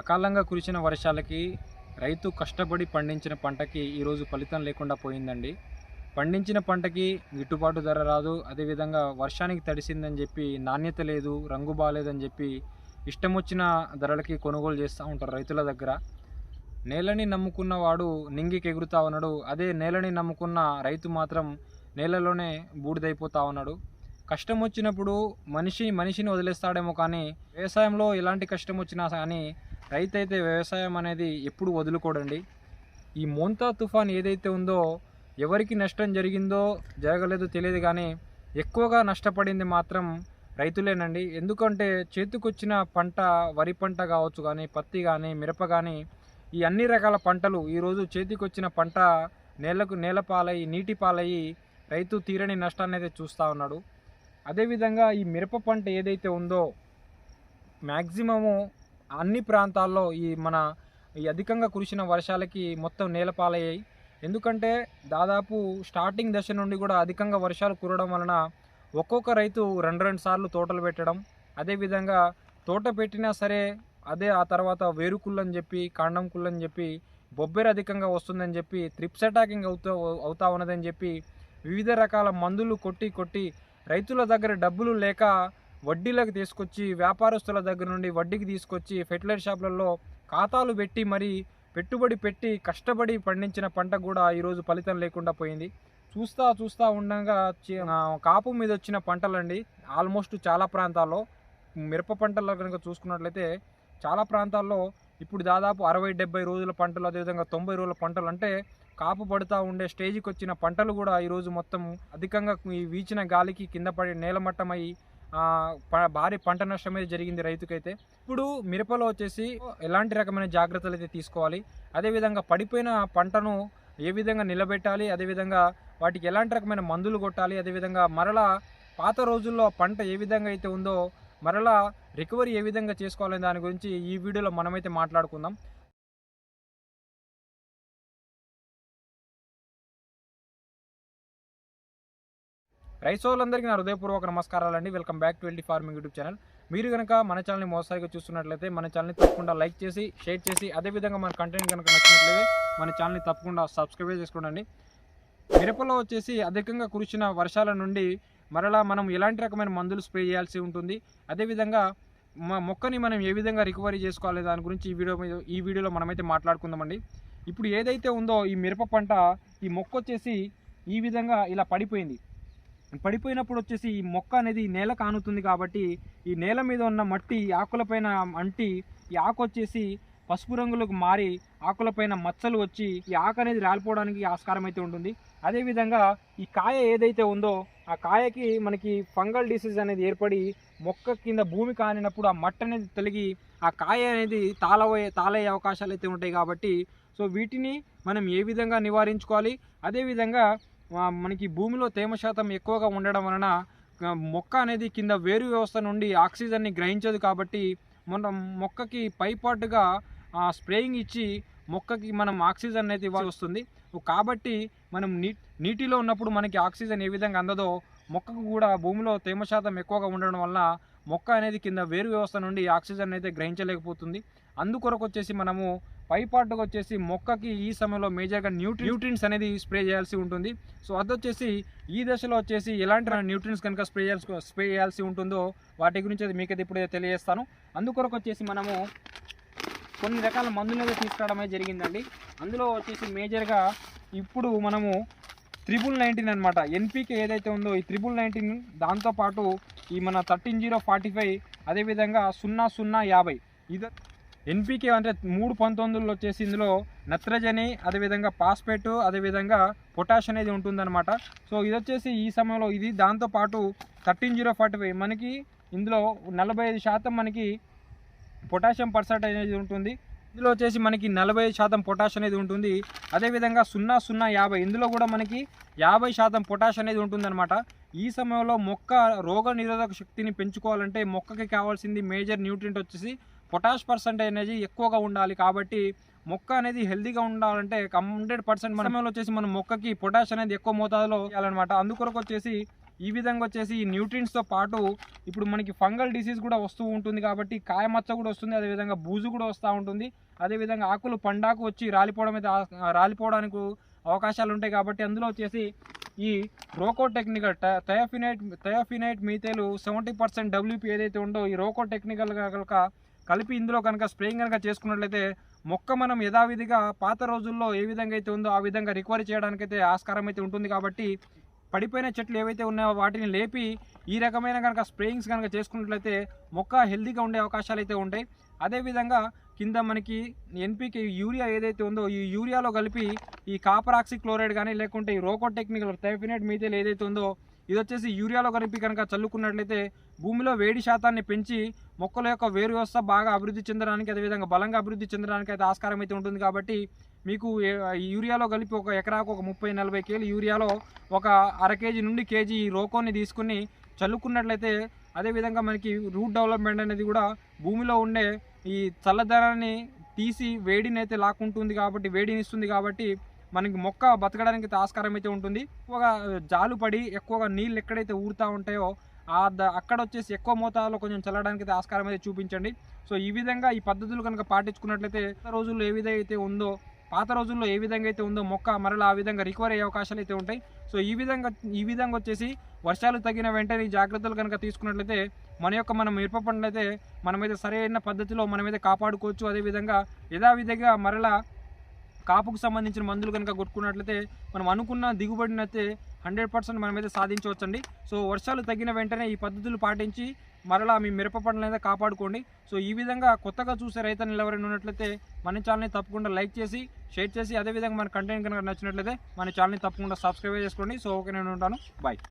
అకాలంగా కురిసిన వర్షాలకి రైతు కష్టపడి పండించిన పంటకి ఈరోజు ఫలితం లేకుండా పోయిందండి. పండించిన పంటకి గిట్టుబాటు ధర రాదు అదేవిధంగా వర్షానికి తడిసిందని చెప్పి నాణ్యత లేదు రంగు బాగాలేదని చెప్పి ఇష్టం వచ్చిన ధరలకి కొనుగోలు చేస్తూ ఉంటారు రైతుల దగ్గర. నేలని నమ్ముకున్న వాడు నింగికి ఎగురుతా ఉన్నాడు అదే నేలని నమ్ముకున్న రైతు మాత్రం నేలలోనే బూడిదైపోతా ఉన్నాడు. కష్టం వచ్చినప్పుడు మనిషి మనిషిని వదిలేస్తాడేమో కానీ వ్యవసాయంలో ఎలాంటి కష్టం వచ్చినా కానీ రైతు అయితే వ్యవసాయం అనేది ఎప్పుడు వదులుకోడండి. ఈ మోంతా తుఫాన్ ఏదైతే ఉందో ఎవరికి నష్టం జరిగిందో జరగలేదో తెలియదు కానీ ఎక్కువగా నష్టపడింది మాత్రం రైతులేనండి. ఎందుకంటే చేతికొచ్చిన పంట వరి పంట కావచ్చు కానీ పత్తి కానీ మిరప కానీ ఈ అన్ని రకాల పంటలు ఈరోజు చేతికొచ్చిన పంట నేలకు నేల పాలయ్యి నీటి పాలయ్యి రైతు తీరని నష్టాన్ని అయితే చూస్తూ ఉన్నాడు. అదేవిధంగా ఈ మిరప పంట ఏదైతే ఉందో మ్యాక్సిమము అన్ని ప్రాంతాల్లో ఈ మన ఈ అధికంగా కురిసిన వర్షాలకి మొత్తం నేలపాలయ్యాయి. ఎందుకంటే దాదాపు స్టార్టింగ్ దశ నుండి కూడా అధికంగా వర్షాలు కురవడం వలన ఒక్కొక్క రైతు రెండు రెండు సార్లు తోటలు పెట్టడం అదేవిధంగా తోట పెట్టినా సరే అదే ఆ తర్వాత వేరుకుళ్ళని చెప్పి కాండం కుళ్ళని చెప్పి బొబ్బెర అధికంగా వస్తుందని చెప్పి త్రిప్స్ అటాకింగ్ అవుతా అవుతా ఉన్నదని చెప్పి వివిధ రకాల మందులు కొట్టి కొట్టి రైతుల దగ్గర డబ్బులు లేక వడ్డీలకు తీసుకొచ్చి వ్యాపారస్తుల దగ్గర నుండి వడ్డీకి తీసుకొచ్చి ఫెర్టిలైజర్ షాపులలో ఖాతాలు పెట్టి మరి పెట్టుబడి పెట్టి కష్టపడి పండించిన పంట కూడా ఈరోజు ఫలితం లేకుండా పోయింది. చూస్తా చూస్తా ఉండగా కాపు మీద వచ్చిన పంటలండి ఆల్మోస్ట్ చాలా ప్రాంతాల్లో మిరప పంటలు కనుక చూసుకున్నట్లయితే చాలా ప్రాంతాల్లో ఇప్పుడు దాదాపు అరవై డెబ్బై రోజుల పంటలు అదేవిధంగా తొంభై రోజుల పంటలు అంటే కాపు పడుతూ ఉండే స్టేజ్కి వచ్చిన పంటలు కూడా ఈరోజు మొత్తం అధికంగా ఈ వీచిన గాలికి కింద పడి నేలమట్టమై భారీ పంట నష్టం అయితే జరిగింది రైతుకైతే. ఇప్పుడు మిరపలో వచ్చేసి ఎలాంటి రకమైన జాగ్రత్తలు అయితే తీసుకోవాలి? అదేవిధంగా పడిపోయిన పంటను ఏ విధంగా నిలబెట్టాలి? అదేవిధంగా వాటికి ఎలాంటి రకమైన మందులు కొట్టాలి? అదేవిధంగా మరలా పాత రోజుల్లో పంట ఏ విధంగా అయితే ఉందో మరలా రికవరీ ఏ విధంగా చేసుకోవాలనే దాని గురించి ఈ వీడియోలో మనమైతే మాట్లాడుకుందాం. రైస్ నా హృదయపూర్వక నమస్కారాలండి. Welcome back to LT farming YouTube channel. మీరు కనుక మన ఛానల్ని మోసాయిగా చూస్తున్నట్లయితే మన ఛానల్ని తప్పకుండా లైక్ చేసి షేర్ చేసి అదేవిధంగా మన కంటెంట్ కనుక నచ్చినట్లయితే మన ఛానల్ని తప్పకుండా సబ్స్క్రైబ్ చేసుకోండి మిరపలో వచ్చేసి అధికంగా కురిసిన వర్షాల నుండి మరలా మనం ఎలాంటి రకమైన మందులు స్ప్రే చేయాల్సి ఉంటుంది? అదేవిధంగా మా మొక్కని మనం ఏ విధంగా రికవరీ చేసుకోవాలి? దాని గురించి ఈ వీడియో మీద ఈ వీడియోలో మనమైతే మాట్లాడుకుందామండి. ఇప్పుడు ఏదైతే ఉందో ఈ మిరప పంట ఈ మొక్క వచ్చేసి ఈ విధంగా ఇలా పడిపోయింది. పడిపోయినప్పుడు వచ్చేసి ఈ మొక్క అనేది నేల కానుతుంది కాబట్టి ఈ నేల మీద ఉన్న మట్టి ఆకులపైన అంటి ఈ ఆకు వచ్చేసి పసుపు రంగులకు మారి ఆకులపైన మచ్చలు వచ్చి ఈ ఆకు అనేది రాలిపోవడానికి ఆస్కారం అయితే ఉంటుంది. అదేవిధంగా ఈ కాయ ఏదైతే ఉందో ఆ కాయకి మనకి ఫంగల్ డిసీజ్ అనేది ఏర్పడి మొక్క కింద భూమి కానినప్పుడు ఆ మట్టి అనేది తొలగి ఆ కాయ అనేది తాళవయ్యే తాళయ్యే అవకాశాలు అయితే ఉంటాయి కాబట్టి సో వీటిని మనం ఏ విధంగా నివారించుకోవాలి? అదేవిధంగా మనకి భూమిలో తేమ శాతం ఎక్కువగా ఉండడం వలన మొక్క అనేది కింద వేరు వ్యవస్థ నుండి ఆక్సిజన్ని గ్రహించదు కాబట్టి మనం మొక్కకి పైపాటుగా స్ప్రేయింగ్ ఇచ్చి మొక్కకి మనం ఆక్సిజన్ అనేది ఇవ్వాల్సి వస్తుంది. కాబట్టి మనం నీ నీటిలో ఉన్నప్పుడు మనకి ఆక్సిజన్ ఏ విధంగా అందదో మొక్కకు కూడా భూమిలో తేమ శాతం ఎక్కువగా ఉండడం వల్ల మొక్క అనేది కింద వేరు వ్యవస్థ నుండి ఆక్సిజన్ అయితే గ్రహించలేకపోతుంది. అందుకొరకు వచ్చేసి మనము పైపాటుగా వచ్చేసి మొక్కకి ఈ సమయంలో మేజర్గా న్యూట్రి న్యూట్రిన్స్ అనేది స్ప్రే చేయాల్సి ఉంటుంది. సో అది వచ్చేసి ఈ దశలో వచ్చేసి ఎలాంటి న్యూట్రిన్స్ కనుక స్ప్రే చేయాల్సి స్ప్రే చేయాల్సి ఉంటుందో వాటి గురించి అయితే మీకైతే ఇప్పుడు తెలియజేస్తాను. అందుకొరకు వచ్చేసి మనము కొన్ని రకాల మందులు అయితే తీసుకురావడమే జరిగిందండి. అందులో వచ్చేసి మేజర్గా ఇప్పుడు మనము త్రిబుల్ నైన్టీన్ అనమాట ఎన్పికే ఏదైతే ఉందో ఈ త్రిబుల్ నైన్టీన్ దాంతోపాటు ఈ మన థర్టీన్ జీరో ఫార్టీ ఫైవ్ అదేవిధంగా సున్నా సున్నా యాభై ఇది ఎన్పికే అంటే మూడు పంతొమ్మిదిలో వచ్చేసి ఇందులో నత్రజని అదేవిధంగా పాస్పేట్ అదేవిధంగా పొటాష్ అనేది ఉంటుందన్నమాట. సో ఇది వచ్చేసి ఈ సమయంలో ఇది దాంతోపాటు థర్టీన్ జీరో ఫార్టీ ఫైవ్ మనకి ఇందులో నలభై ఐదు శాతం మనకి పొటాషియం పర్సెంట్ అనేది ఉంటుంది. ఇందులో వచ్చేసి మనకి నలభై శాతం పొటాష్ అనేది ఉంటుంది. అదేవిధంగా సున్నా సున్నా యాభై ఇందులో కూడా మనకి యాభై శాతం పొటాష్ అనేది ఉంటుందన్నమాట. ఈ సమయంలో మొక్క రోగ నిరోధక శక్తిని పెంచుకోవాలంటే మొక్కకి కావాల్సింది మేజర్ న్యూట్రియంట్ వచ్చేసి పొటాష్ పర్సెంటేజ్ అనేది ఎక్కువగా ఉండాలి కాబట్టి మొక్క అనేది హెల్దీగా ఉండాలంటే హండ్రెడ్ పర్సెంట్ మన సమయంలో వచ్చేసి మన మొక్కకి పొటాష్ అనేది ఎక్కువ మోతాదులో చేయాలన్నమాట. అందుకొరకు వచ్చేసి ఈ విధంగా వచ్చేసి ఈ న్యూట్రియంట్స్తో పాటు ఇప్పుడు మనకి ఫంగల్ డిసీజ్ కూడా వస్తూ ఉంటుంది కాబట్టి కాయ మచ్చ కూడా వస్తుంది అదేవిధంగా బూజు కూడా వస్తూ ఉంటుంది. అదేవిధంగా ఆకులు పండాకు వచ్చి రాలిపోవడం అయితే రాలిపోవడానికి అవకాశాలు ఉంటాయి కాబట్టి అందులో వచ్చేసి ఈ roko technical thiophanate thiophanate methyl seventy percent WP ఏదైతే ఉందో ఈ రోకో టెక్నికల్ కనుక కలిపి ఇందులో కనుక స్ప్రేయింగ్ కనుక చేసుకున్నట్లయితే మొక్క మనం యథావిధిగా పాత రోజుల్లో ఏ విధంగా అయితే ఉందో ఆ విధంగా రికవరీ చేయడానికైతే ఆస్కారం అయితే ఉంటుంది కాబట్టి పడిపోయిన చెట్లు ఏవైతే ఉన్నాయో వాటిని లేపి ఈ రకమైన కనుక స్ప్రేయింగ్స్ కనుక చేసుకున్నట్లయితే మొక్క హెల్దీగా ఉండే అవకాశాలు అయితే ఉంటాయి. అదేవిధంగా కింద మనకి ఎన్పికే యూరియా ఏదైతే ఉందో ఈ యూరియాలో కలిపి ఈ కాపరాక్సి క్లోరైడ్ కానీ లేకుంటే ఈ రోకో టెక్నికల్ థైఫినేట్ మీథేల్ ఏదైతే ఉందో ఇది వచ్చేసి యూరియాలో కలిపి కనుక చల్లుకున్నట్లయితే భూమిలో వేడి శాతాన్ని పెంచి మొక్కల యొక్క వేరు వ్యవస్థ బాగా అభివృద్ధి చెందడానికి అదేవిధంగా బలంగా అభివృద్ధి చెందడానికి అయితే ఆస్కారం అయితే ఉంటుంది కాబట్టి మీకు యూరియాలో కలిపి ఒక ఎకరాకు ఒక ముప్పై నలభై కేజీలు యూరియాలో ఒక అర కేజీ నుండి కేజీ ఈ రోకోని తీసుకుని చల్లుకున్నట్లయితే అదేవిధంగా మనకి రూట్ డెవలప్మెంట్ అనేది కూడా భూమిలో ఉండే ఈ చల్లదనాన్ని తీసి వేడిని అయితే లాక్కుంటుంది కాబట్టి వేడిని ఇస్తుంది కాబట్టి మనకి మొక్క బతకడానికి అయితే ఆస్కారం అయితే ఉంటుంది. ఎక్కువగా జాలు పడి ఎక్కువగా నీళ్ళు ఎక్కడైతే ఊరుతూ ఉంటాయో అక్కడ వచ్చేసి ఎక్కువ మోతాదులో కొంచెం చల్లడానికి అయితే ఆస్కారం అయితే చూపించండి. సో ఈ విధంగా ఈ పద్ధతులు కనుక పాటించుకున్నట్లయితే రోజుల్లో ఏ విధంగా అయితే ఉందో పాత రోజుల్లో ఏ విధంగా అయితే ఉందో మొక్క మరలా ఆ విధంగా రికవర్ అయ్యే అవకాశాలు అయితే ఉంటాయి. సో ఈ విధంగా ఈ విధంగా వచ్చేసి వర్షాలు తగిన వెంటనే జాగ్రత్తలు కనుక తీసుకున్నట్లయితే మన యొక్క మనం మిరప పండ్లయితే మనమైతే సరైన పద్ధతిలో మనమైతే కాపాడుకోవచ్చు. అదేవిధంగా యథావిధిగా మరలా కాపుకు సంబంధించిన మందులు కనుక కొట్టుకున్నట్లయితే మనం అనుకున్న దిగుబడినైతే హండ్రెడ్ పర్సెంట్ మనమైతే సాధించవచ్చండి. సో వర్షాలు తగ్గిన వెంటనే ఈ పద్ధతులు పాటించి మరలా మీ మిరప పంటలను అయితే కాపాడుకోండి. సో ఈ విధంగా కొత్తగా చూసే రైతన్నులు ఎవరైనా ఉన్నట్లయితే మన ఛానల్ని తప్పకుండా లైక్ చేసి షేర్ చేసి అదేవిధంగా మన కంటెంట్ కనుక నచ్చినట్లయితే మన ఛానల్ని తప్పకుండా సబ్స్క్రైబ్ చేసుకోండి. సో ఓకే నేను ఉంటాను. బాయ్.